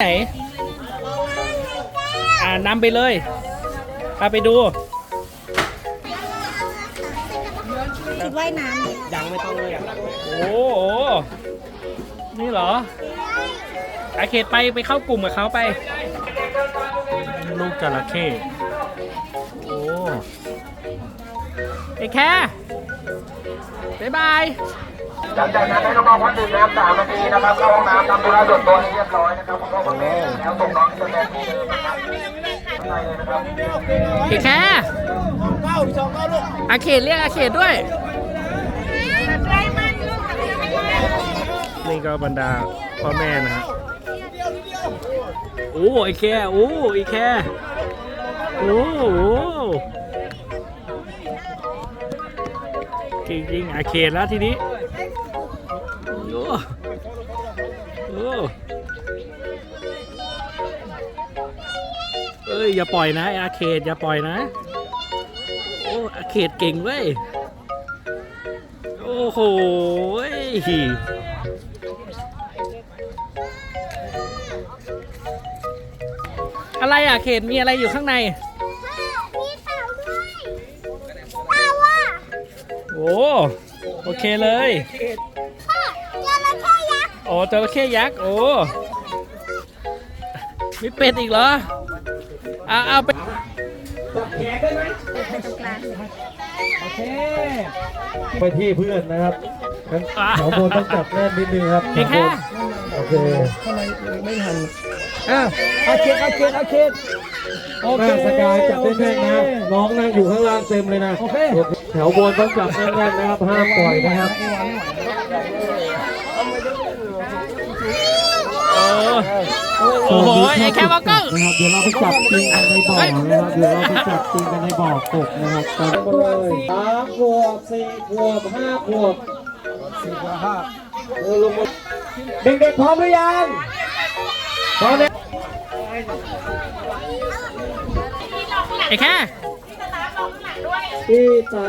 ไหน อ่านำไปเลยพาไปดูชุดว่ายน้ำเนี่ยยังไม่ต้องเลยอะโอ้โห นี่เหรออาเขตไปไปเข้ากลุ่มกับเขาไป ลูกจระเข้ โอ้ไอ้แค่บ๊ายบาย หลังจากนั้นให้น้องๆพักดื่มน้ำสามนาทีนะครับเข้าห้องน้ำทำธุระส่วนตัวให้เรียบร้อยนะครับ คุณพ่อคุณแม่แล้วส่งน้องที่สแตนที่เดิมนะครับข้างในเลยนะครับไอ้แค่อาเขตเรียกอาเขตด้วย นี่ก็บรรดาพ่อแม่นะฮะโอ้ไอ้แค่โอ้ไอ้แค่โอ้โหจริงๆอาเขตแล้วทีนี้โอ้โอ้ อ้ยอย่าปล่อยนะไอ้อาเขตอย่าปล่อยนะ โอ้อาเขตเก่งเว้ย โอ้โหอะไรอะเขตมีอะไรอยู่ข้างใน มีเต่าด้วยเต่าอะโอ้โอเคเลยพ่อจระเข้ยักษ์โอ้จระเข้ยักษ์โอ้มีเป็ดอีกเหรอ เอาเอาไปโอเค ไปที่เพื่อนนะครับงั้นแถวบนต้องจับแน่นนิดนึงครับไอ้แค่โอเคอะอาเคนอาเคนอาเคนโอเคสกายจับแน่นๆนะน้องนั่งอยู่ข้างล่างเต็มเลยนะโอเค แถวบนต้องจับแน่นๆนะครับห้ามปล่อยนะครับเออ โอ้โหไอ้แค่บอกกล้องนะครับเดี๋ยวเราไปจับจริงกันในบ่อนะครับเดี๋ยวเราไปจับจริงกันในบ่อกบนะครับตามมาเลยสามขวบสี่ขวบห้าขวบสี่ขวบห้าเออลงมาเด็กๆพร้อมหรือยังพร้อมแล้วไอ้แค่ที่จะ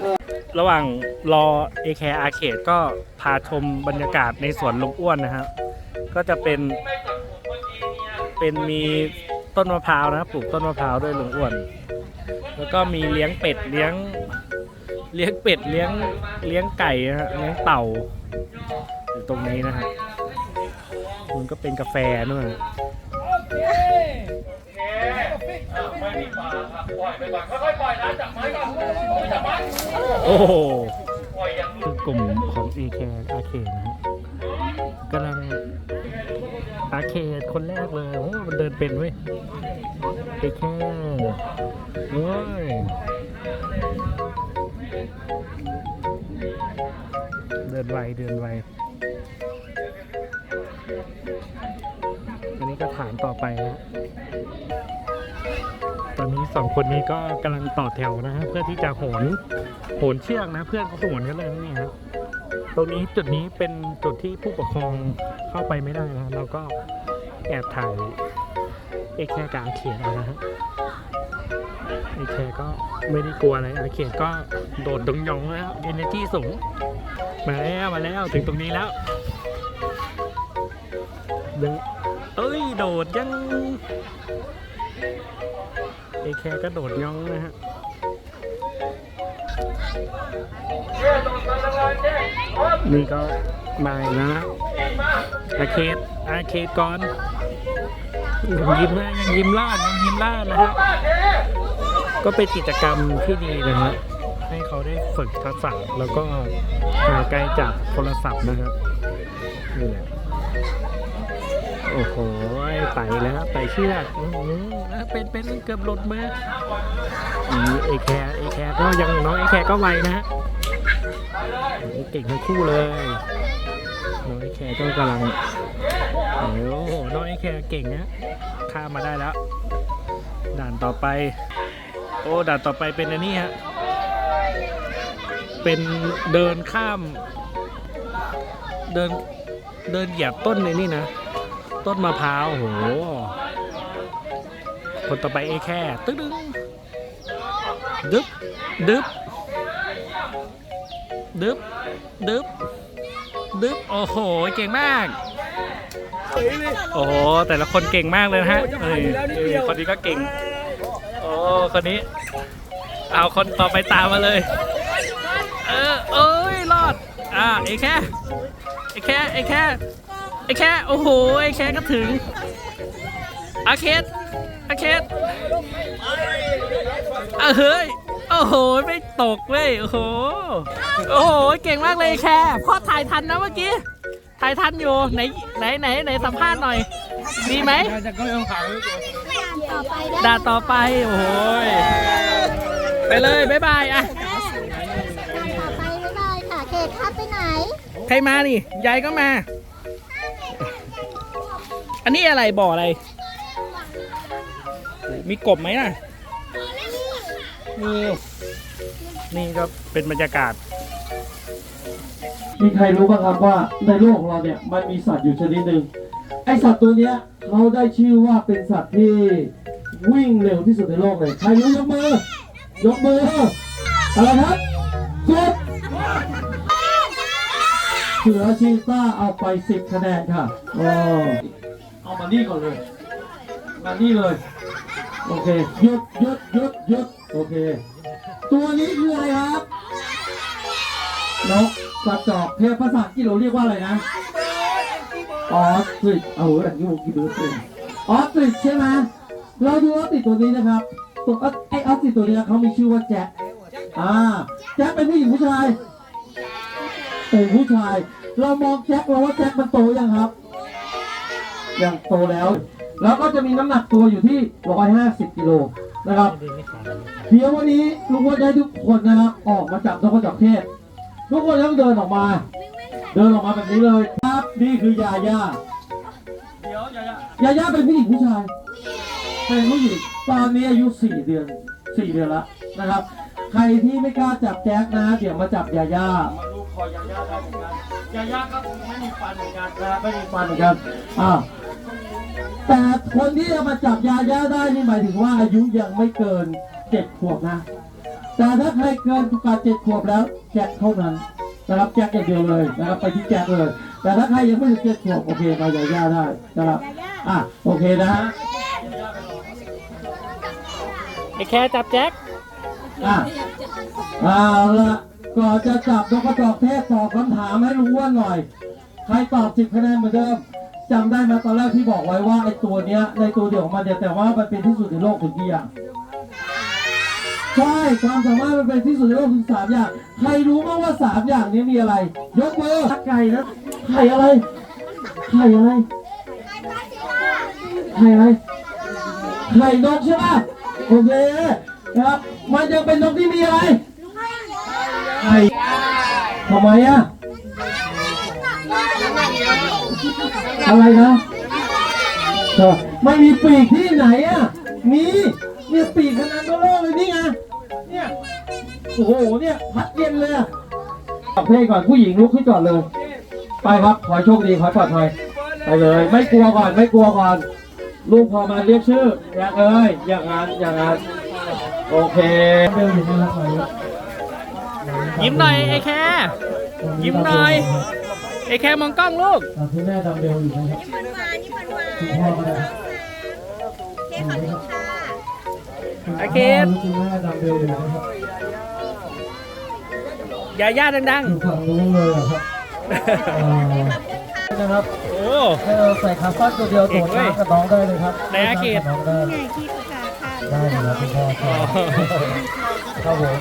เอ่อระหว่างรอเอแคอาเขตก็พาชมบรรยากาศในสวนลุงอ้วนนะฮะก็จะเป็น เป็นมีต้นมะพร้าวนะปลูกต้นมะพร้าวด้วยลุงอ้วน แล้วก็มีเลี้ยงเป็ดเลี้ยงเลี้ยงเป็ดเลี้ยงเลี้ยงไก่นะฮะเลี้ยงเต่าอยู่ตรงนี้นะฮะมันก็เป็นกาแฟนู่นโอ้โหคือกลุ่มของเอแคอาเขตนะฮะกำลัง อาเคดคนแรกเลยโอ้มันเดินเป็นเว้ยไปแค่โอ้ยเดินไวเดินไวอันนี้ก็ฐานต่อไปนะตอนนี้สองคนนี้ก็กำลังต่อแถวนะฮะเพื่อที่จะโหนโหนเชือกนะ เพื่อนเขาโหนกันเลยนะนี่ครับ ตรงนี้จุดนี้เป็นจุดที่ผู้ปกครองเข้าไปไม่ได้นะเราก็แอบถ่ายเอแคร์กบอาเขียนเอานะฮะเอแคร์ก็ไม่ได้กลัวอะไรอาเขียนก็โดดดงยองแล้วเอเนจีสูง มาแล้วมาแล้วถึงตรงนี้แล้วยังเอ้ยโดดยังเอแคร์ก็โดดยองนะฮะ นี่ก็มาอีกแล้วนะอาเคดอาเคดก่อนยังยิ้มนะยังยิ้มล่าดยังยิ้มล่าดนะฮะก็เป็นกิจกรรมที่ดีนะฮะให้เขาได้ฝึกทักษะแล้วก็ห่างไกลจากโทรศัพท์นะครับนี่แหละ โอ้โหไต่แล้วไต่เชือกอื้อหือเป็นเป็นเกือบหลุดมืออีเอแคร์เอแคร์ก็ยังน้องเอแคร์ก็ไวนะฮะเก่งทั้งคู่เลยน้องไอแคร์ก็กำลังโอ้โหน้องไอแคร์เก่งนะข้ามมาได้แล้ว ด่านต่อไป โอ้ด่านต่อไปเป็นอันนี้ฮะเป็นเดินข้าม เดินเดินเหยียบต้นในนี่นะ ต้นมะพร้าวโห คนต่อไปไอแคร์ตึ้งดึงดึบดึบดึบดึบดึบโอ้โห เก่งมาก โอ้โห แต่ละคนเก่งมากเลยนะฮะเอ้ยเอ้ยคนนี้ก็เก่ง โอ้ คนนี้ เอาคนต่อไปตามมาเลย เออ เอ้ย รอด อ่าไอ้แค่ไอ้แค่ไอ้แค่ ไอ้แค่โอ้โหไอ้แค่ก็ถึงอาเคสอาเคสอะเฮ้ยโอ้โหไม่ตกเว้ยโอ้โหโอ้โหเก่งมากเลยแค่พ่อถ่ายทันนะเมื่อกี้ถ่ายทันอยู่ไหนไหนไหนไหนสัมภาษณ์หน่อย ดีไหมต่อไปได้ด่าต่อไปโอ้โหยไปเลยบ๊ายบายอะต่อไปไม่ได้ค่ะเกดคัดไปไหน ใครมานี่ยายก็มา อันนี้อะไรบ่ออะไรมีกบไหมน่ะนี่นี่ก็เป็นบรรยากาศ มีใครรู้บ้างครับว่าในโลกของเราเนี่ยมันมีสัตว์อยู่ชนิดหนึ่งไอสัตว์ตัวเนี้ยเขาได้ชื่อว่าเป็นสัตว์ที่วิ่งเร็วที่สุดในโลกเลยใครรู้ยกมือยกมืออะไรครับกดเสือชีต้าเอาไปสิบคะแนนค่ะโอ้ เอามานี่ก่อนเลย มานี่เลย โอเคหยุดหยุดหยุดหยุดโอเค ตัวนี้คืออะไรครับนกกระจอกเทพภาษาอังกฤษเราเรียกว่าอะไรนะออสตริชเอาอันนี้ผมกินดูสิออสตริชใช่ไหมเราดูออสตริชตัวนี้นะครับ ตัวไอออสตริชตัวนี้เขามีชื่อว่าแจ็คอ่าแจ็คเป็นผู้หญิงผู้ชายเป็นผู้ชาย เรามองแจ็คเราว่าแจ็คมันโตยังครับ ยังโตแล้ว แล้วก็จะมีน้ำหนักตัวอยู่ที่ 150 กิโลนะครับ เดี๋ยววันนี้ลุงว่าจะให้ทุกคนนะครับออกมาจับนกกระจอกเทศ ทุกคนต้องเดินออกมา เดินออกมาแบบนี้เลยครับนี่คือยาย่าเดี๋ยวยายยาย่าเป็นผู้หญิงผู้ชายเป็นผู้หญิงตอนนี้อายุสี่เดือนสี่เดือนแล้วนะครับ ใครที่ไม่กล้าจับแจ็คนะ เดี๋ยวมาจับยาย่ามาลูกคอยาย่าได้เหมือนกันยาย่าก็ไม่มีฟันเหมือนกันนะครับไม่มีฟันเหมือนกันอ่า แต่คนที่จะมาจับยาย่าได้นี่หมายถึงว่าอายุยังไม่เกินเจ็ดขวบนะ แต่ถ้าใครเกินกว่าเจ็ดขวบแล้วแจ็คเท่านั้นนะครับแจ็คอย่างเดียวเลยนะครับไปที่แจ็คเลย แต่ถ้าใครยังไม่ถึงเจ็ดขวบโอเคมายาย่าได้นะครับอะโอเคนะฮะไอ้แค่จับแจ็คอะเอาละก่อนจะจับนกกระจอกเทศตอบคำถามให้รู้ว่าหน่อย ใครตอบสิบคะแนนเหมือนเดิม จำได้ไหมตอนแรกที่บอกไว้ว่าไอ้ตัวเนี้ยในตัวเดียวของมันเนี่ยแต่ว่ามันเป็นที่สุดในโลกถึงกี่อย่างใช่ความสามารถมันเป็นที่สุดในโลกถึงสามอย่างใครรู้บ้างว่าสามอย่างนี้มีอะไร ยกมือไก่นะไข่อะไรไข่อะไรไข่อะไรไข่นกใช่ป่ะโอเคนะครับมันยังเป็นนกที่มีอะไรไข่ทำไมอะ อะไรนะไม่มีปีกที่ไหนอะมีเนี่ยปีกขนาดตัวโลกเลยนี่ไงเนี่ยโอ้โหเนี่ยพัดเย็นเลยอะตอบเพลงก่อนผู้หญิงลุกขึ้นก่อนเลย ไปครับขอให้โชคดีขอให้ปลอดภัยไปเลย ไม่กลัวก่อนไม่กลัวก่อนลูกพอมาเรียกชื่ออย่างเอ้ยอย่างนั้นอย่างนั้นโอเคเบลอยู่นะครับยิ้มหน่อยไอ้แค่ยิ้มหน่อย ไอ้แค่มองกล้องลูกคุณแม่ดำเบลอยู่นะครับนี่มันหวานนี่มันหวานคุณพ่อก็ได้เค้กขอบคุณค่ะโอเคคุณแม่ดำเบลอยู่นะครับยาย่าดังอยู่ฝั่งนู้นเลยอะครับอ่านะครับๆ โอ้ ให้เราใส่ขาสั้นตัวเดียวโดดน้ำกับน้องได้เลยครับในอาเขตน้องได้ไงที่ประกาศค่ะได้เลยครับคุณพ่อครับครับผม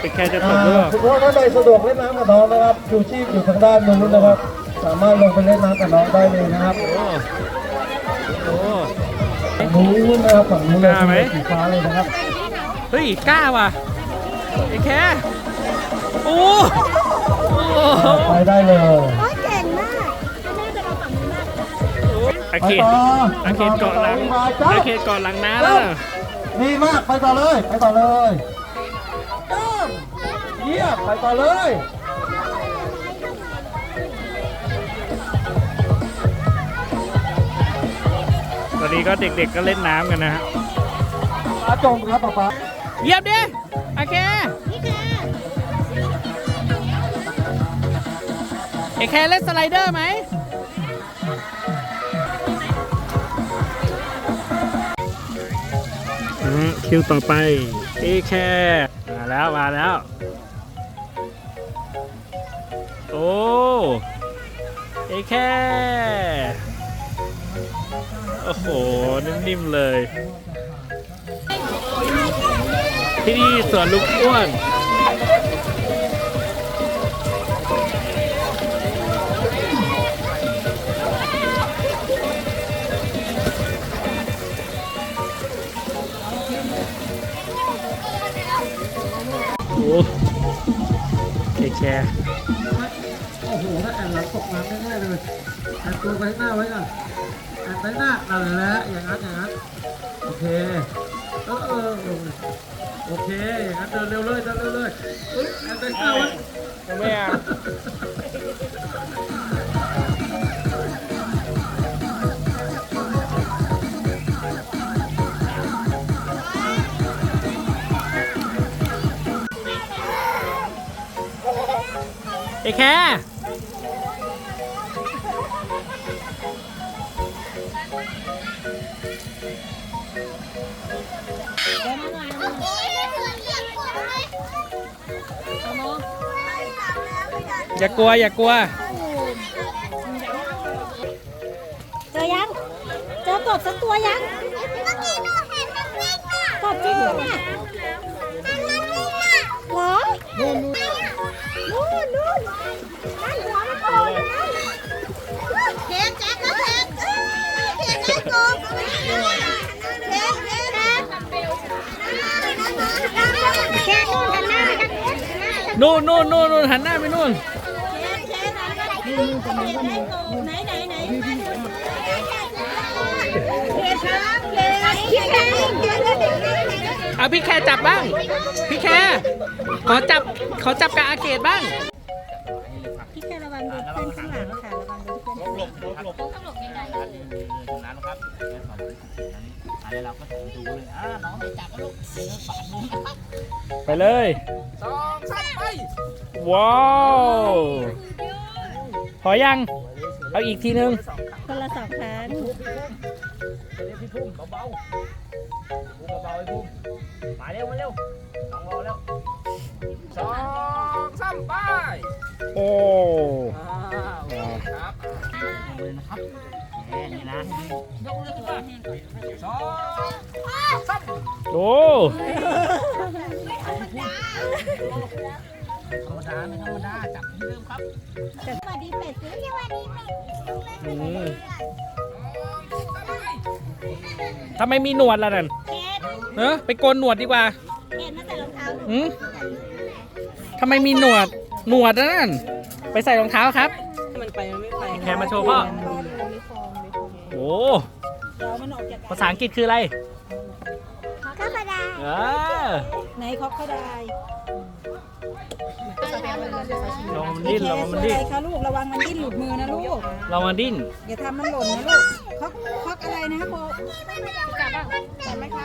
เป็นแค่จะตอ่ากด้วยคุณพ่อท่านใดสะดวกเล่นน้ำกับน้องนะครับชูชีพอยู่ทางด้านนู้นนะครับ สามารถลงไปเล่นน้ำกับน้องได้เลยนะครับโอ้โอ้ฝั่งนู้นนะครับฝั่งนู้นเลยกล้าไหม สีฟ้าเลยนะครับเฮ้ยกล้าว่ะไอ้แค่โอ้โอ้โหไปได้เลยโอ้ยเก่งมากแม่จะเอาฝั่งนี้มากอาเขตอาเขตเกาะหลังอาเขตเกาะหลังน้าแล้วน่ะดีมากไปต่อเลย ไปต่อเลยเยี่ยม รียไปต่อเลยตอนนี้ก็เด็กๆก็เล่นน้ำกันนะฮะป้าจงครับป้าป้าเยียบดิโอเคเอแคเล่นสไลเดอร์ไหมคิวต่อไปเอแคมาแล้ว มาแล้ว อ้เอแค่โอ้โหนิ่มๆเลย ที่นี่สวนลุกอ้วนโอ้เอแคโอ้โห ถ้าแอนหลังแน่ๆเลยแอนตัวไปหน้าไว้ก่อนแอนไปหน้านั่นแหละอย่างนั้นอย่างนั้นโอเคเออเออโอเคอย่างนั้นเดินเร็วเลยเดินเร็วเลยอุ๊ยแอนไปหน้าไว้ไม่เอาเอแค อย่ากลัว อย่ากลัว เจอยัง เจอกบสักตัวยังเมื่อกี้หนูเห็นมันวิ่งอะกบจริงปะเนี่ยมันมันวิ่งอะเหรอนู่นนู่นนู่นนั่น นู่นนู่นนู่นนู่นหันหน้าไปนู่นเอาพี่แคร์จับบ้าง พี่แคร์ขอจับขอจับกับอาเกตบ้าง พี่แคระวังโดนเพื่อนข้างหลังค่ะระวังโดนเพื่อนข้างหลัง ไปเลย สองสามไปว้าวพอยัง เอาอีกทีนึง คนละสองครั้งพี่พุ่มเบาๆพุ่มเบาๆไอ้พุ่มมาเร็วมาเร็วสองรอแล้วสองสามไปโอ้ครั นี้นะยกมือขึ้นมาสองสามโอ้ธรรมดาไม่ธรรมดาจับที่เดิมครับสวัสดีเป็ดสิสวัสดีเป็ดอืมทำไมมีหนวดล่ะนั่นเค้กเออไปโกนหนวดดีกว่าเห็นมาใส่รองเท้าหืมทำไมมีหนวด หนวดนะนั่น ไปใส่รองเท้าครับ มันไปมันไม่ไปแคร์มาโชว์พ่อ โอ้ภาษาอังกฤษคืออะไรก็มาได้เออไหนคอกเขาได้ลองมันดิ้นลองมันอะไรดิ้นคะลูกระวังมันดิ้นหลุดมือนะลูกลองมันดิ้นอย่าทำมันหล่นนะลูกคอกคอกอะไรนะคะโบจับบ้างจับไหมคะ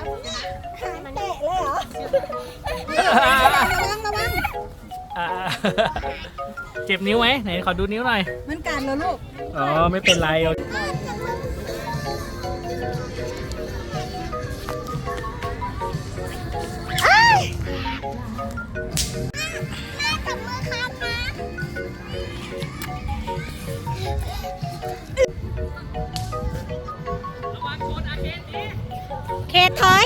เตะเลยเหรอระวังระวังอ่าเจ็บนิ้วไหมไหนขอดูนิ้วหน่อย มันกัดเหรอลูก อ๋อ ไม่เป็นไร ถอย